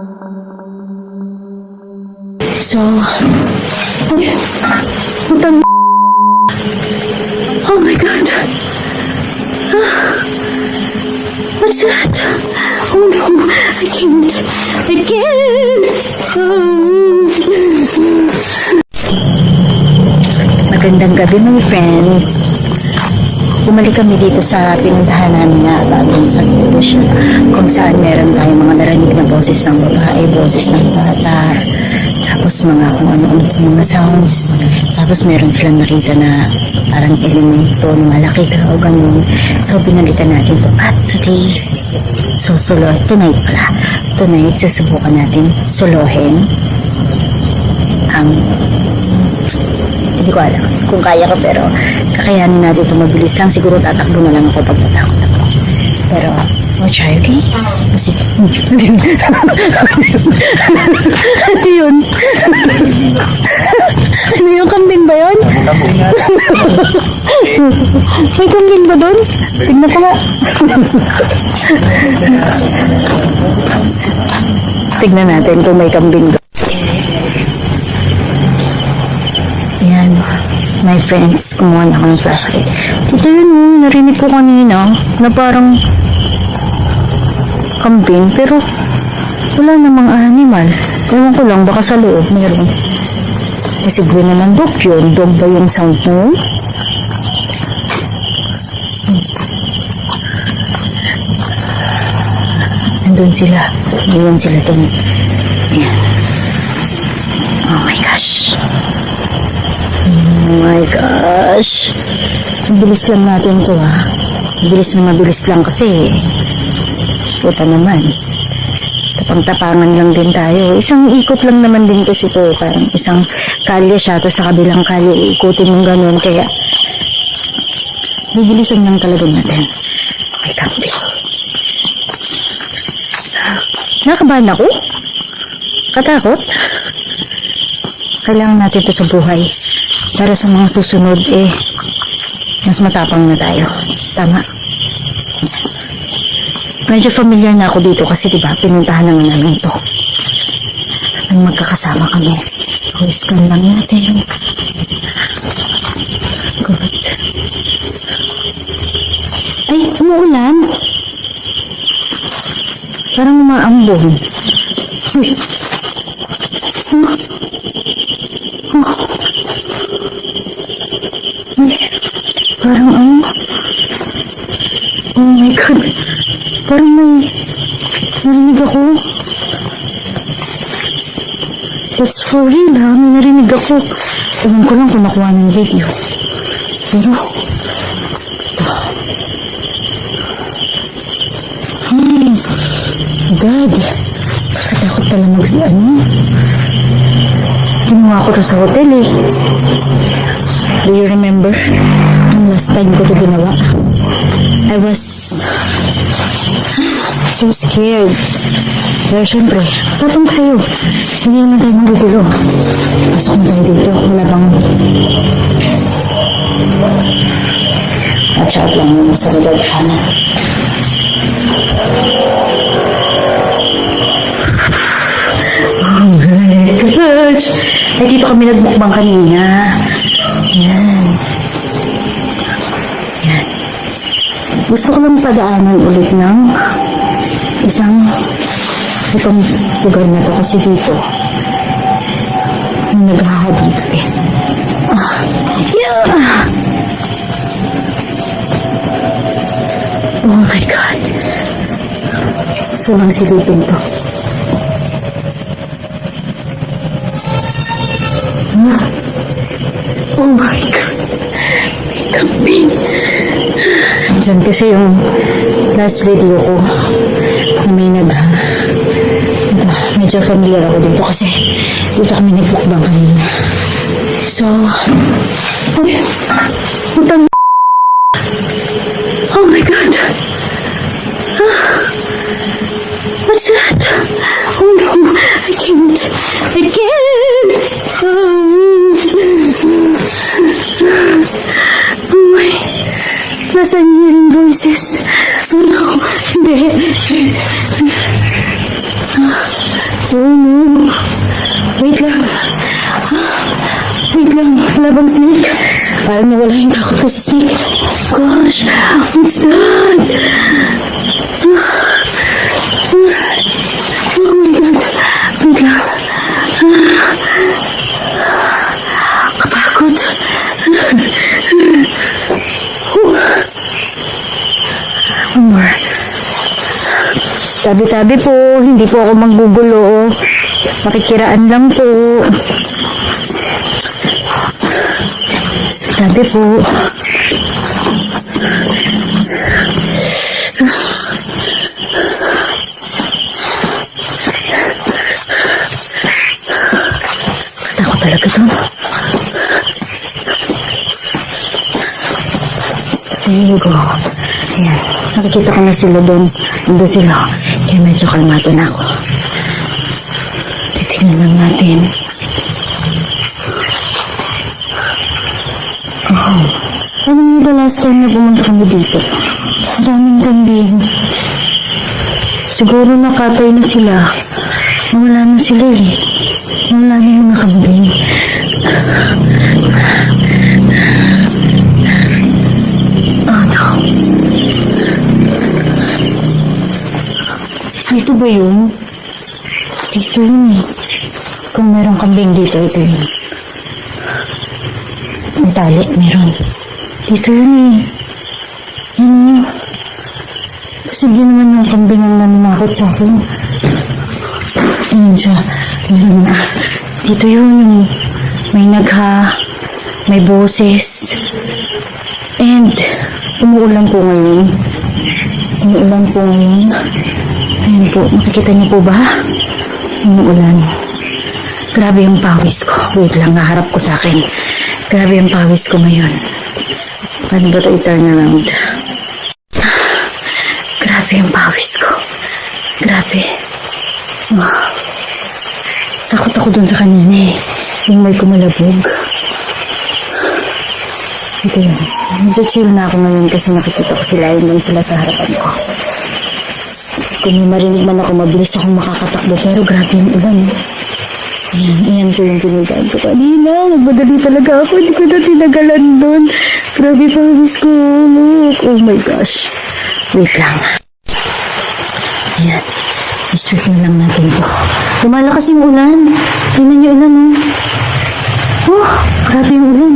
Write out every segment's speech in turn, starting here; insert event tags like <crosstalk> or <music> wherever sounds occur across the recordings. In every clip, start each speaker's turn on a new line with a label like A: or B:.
A: So, putang Oh my God. Ah, What's that? Oh no, I can't. I can't. Magandang gabi mga friends. Bumalik kami dito sa pinuntahan namin na bagong subdivision kung saan meron tayong mga narinig na boses ng babae, boses ng bata, tapos mga kung ano mga sounds. Tapos meron silang nakita na parang elemento malaki ka o ganun. So binalikan natin to. At today, susulo, tonight pala. Tonight, susubukan natin suluhin ang hindi ko alam kung kaya ko pero kakayanin natin ito. Mabilis lang. Siguro tatakbo na lang ako pag natakot ako. Pero we'll try okay? Kasi ano <laughs> yun <laughs> ano yung kambing ba yun? <laughs> May kambing ba doon tignan ko nga. <laughs> Tignan natin kung may kambing doon Ayan, my friends, kumuha na ako ng flashlight. Ito yun, oh, narinig ko kanina na parang kambing, pero wala namang animal. Ewan ko lang, baka sa loob meron. Posible naman dog yun. Dog ba yung mo? Nandun sila. Iwan sila dun. Ayan. Oh my gosh. Oh my gosh. Bilis lang natin to ha. Bilis na mabilis lang kasi puta naman. Tapang-tapangan lang din tayo. Isang ikot lang naman din kasi to. Parang isang kalye siya, tapos sa kabilang kalye, ikutin mong ganun. Kaya, bibilisan lang talaga natin. Okay, kambing. Nakabahan ako? Katakot? Kailangan natin ito sa buhay. Para sa mga susunod, eh, mas matapang na tayo. Tama. Medyo familiar na ako dito kasi diba, pinuntahan na nga namin to. Nang magkakasama kami. So, scan lang natin. Good. Ay, umuulan. Parang umaambon. Uy. Huh? Huh? Ay, parang ano? Oh my God. Parang may narinig ako. That's for real ha. May narinig ako. Ewan ko lang kung nakuha ng video. Pero, Hmm. God. Pagkatakot pala mag ano. Ginawa ko to sa hotel eh. Do you remember? Last time ko to ginawa. I was so scared. Pero syempre, patong tayo. Hindi naman tayo magugulo. Pasok na tayo dito. Wala bang... Watch out lang yun sa likod kanan. Oh my gosh! Ay, dito kami nagmukbang kanina. Yan. Gusto ko lang padaanan ulit ng isang itong lugar na to kasi dito yung naghahabib eh. Ah, yeah. Oh my God. So lang silipin to. Ah. Oh my God. May kambing. Diyan kasi yung last video ko na may nag ito, medyo familiar ako dito kasi dito kami nagpukbang kanina. So, ay, putang Oh my God. Ah, what's that? Oh no, I can't. I can't. Oh no. Oh no. Wait lang. Wait lang, wala bang snake? Parang nawala yung takot ko sa snake. Gosh, what's that? Oh my God. Wait lang. Kapagod. More. Sabi-sabi po, hindi po ako manggugulo. Makikiraan lang po. Sabi po. Takot talaga to. There you go. Ayan. Nakikita ko na sila doon. Nandun sila. Kaya medyo kalmado na ako. Titignan lang natin. Oh. Ano yung the last time na pumunta kami dito? Maraming kambing. Siguro nakatay na sila. Nawala na sila eh. Nawala na yung mga kambing. Oh no. Ito ba yun? Ito yun eh. Kung meron kambing dito, ito yun. May tali, meron. Dito yun eh. Yan o. Posible naman yung kambing ang nananakot sa akin. Ayun siya. Meron na. Dito yun. May nagha. May boses. And, umuulan po ngayon. Umuulan po ngayon. Ayan po, nakikita niyo po ba? Umuulan. Grabe yung pawis ko. Wait lang, naharap ko sa akin. Grabe yung pawis ko ngayon. Paano ba ito i-turn around? Grabe yung pawis ko. Grabe. Ah. Takot ako dun sa kanina eh. Yung may kumalabog. Ito yun. Medyo chill na ako ngayon kasi nakikita ko sila. Yun lang sila sa harapan ko. Kung may marinig man ako, mabilis akong makakatakbo. Pero grabe yung ulan. Ayan, ayan po yung pinigaan ko kanina. Nagmadali talaga ako. Hindi ko na tinagalan doon. Grabe pawis ko. Look. Oh my gosh. Wait lang. Ayan. I-sweep na lang natin to. Lumalakas yung ulan. Tingnan niyo ulan, oh. Oh, grabe yung ulan.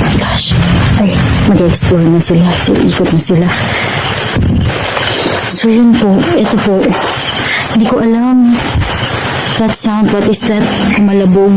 A: Oh gosh. Ay, mag-explore na sila. So, ikot na sila. So, yun po. Ito po. Hindi ko alam. That sound, what is that? Kumalabog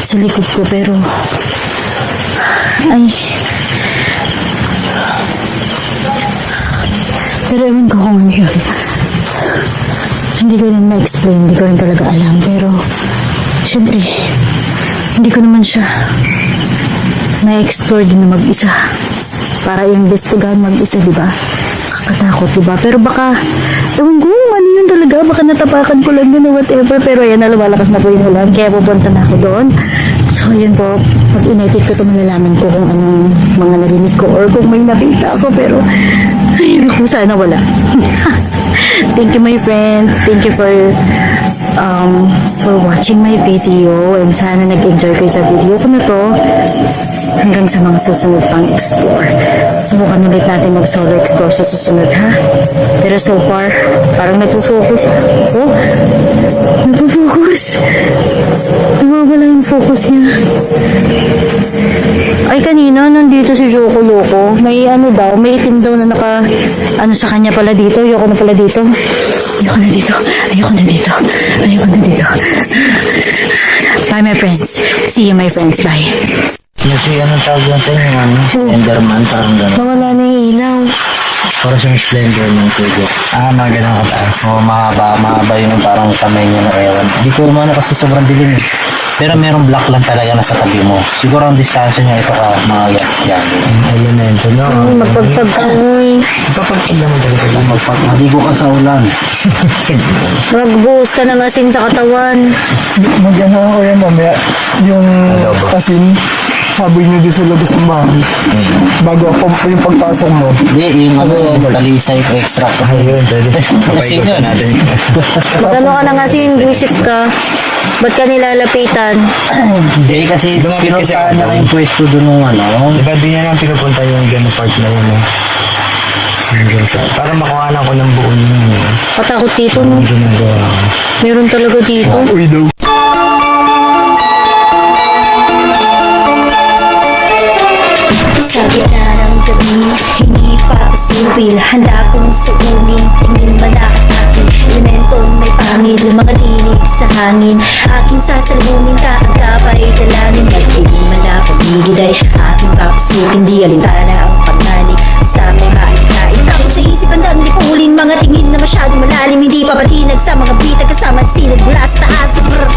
A: sa likod ko. Pero, ay, pero ewan ko kung ano yun. Hindi ko rin ma-explain. Hindi ko rin talaga alam. Pero, syempre, hindi ko naman siya na-explore din na mag-isa. Para i-investigahan mag-isa, di ba? Kakatakot, di ba? Pero baka, ewan ko, ano yun talaga? Baka natapakan ko lang yun whatever. Pero ayan lumalakas na po yung ulan. Kaya pupunta na ako doon. So, yun po. Pag inedit ko ito, malalaman ko kung anong mga narinig ko or kung may nakita ako. Pero, ay, naku, sana wala. <laughs> Thank you, my friends. Thank you for um, for watching my video and sana nag-enjoy kayo sa video ko na to hanggang sa mga susunod pang explore. Subukan ulit natin mag-solo explore sa susunod ha. Pero so far, parang nagpo-focus. Oh, nagpo-focus. Nawawala yung focus niya. Ay, kanina, nandito si Joko Loco. May ano daw, may itim daw na naka, ano sa kanya pala dito. Ayoko na pala dito. Ayoko na dito. Ayoko na dito. Ayoko na dito. Bye, my friends. See you, my friends. Bye.
B: Yung si ano tawag natin yung ano, Slenderman, parang gano'n.
A: Nawala na yung ilaw.
B: Parang siyang slender ng tugo. Ah, mga gano'n kataas. Oo, mahaba, mahaba yung parang kamay niya na ewan. Hindi ko naman kasi sobrang dilim eh. Pero merong black lang talaga na sa tabi mo. Siguro ang distansya niya ito ka mga yan. yan. Elemento no?
A: Magpagpag ka, uy.
B: Kapagpag naman talaga. Magpag, maligo ka sa ulan.
A: Magbuhos ka ng asin sa katawan.
C: Mag ano ako yan mamaya, yung
B: Adobo.
C: asin, sabi niyo doon sa labas ng bahay. Bago ako, yung pagpasok mo.
B: Hindi, yung ano, talisay ko extra ko.
C: Ayun, pwede. <laughs>
B: Kasi yun.
D: Magano <laughs> ka na nga sinbuisit ka? Ba't ka nilalapitan?
B: Hindi, kasi pinuntahan niya kayong pwesto doon nung ano.
C: Diba di niya lang pinupunta yung gano'n part na yun eh. Yung Para makuha na ko ng buo yun.
D: Patakot dito, no?
C: Yung.
D: Meron talaga dito.
C: Uy daw.
A: Papasupil Handa kong suungin, tingin. Malakakin Elementong may pangil, mga dinig sa hangin. Aking sasalubungin ka, ang kapay dalanin Magdilim malapagigid ay aking papasukin. Di alintana ang pagnanig, sa may maikain Takot sa isip ang dami pulin Mga tingin na masyadong malalim. Hindi papatinag sa mga bitag kasama sinag Mula sa taas, brr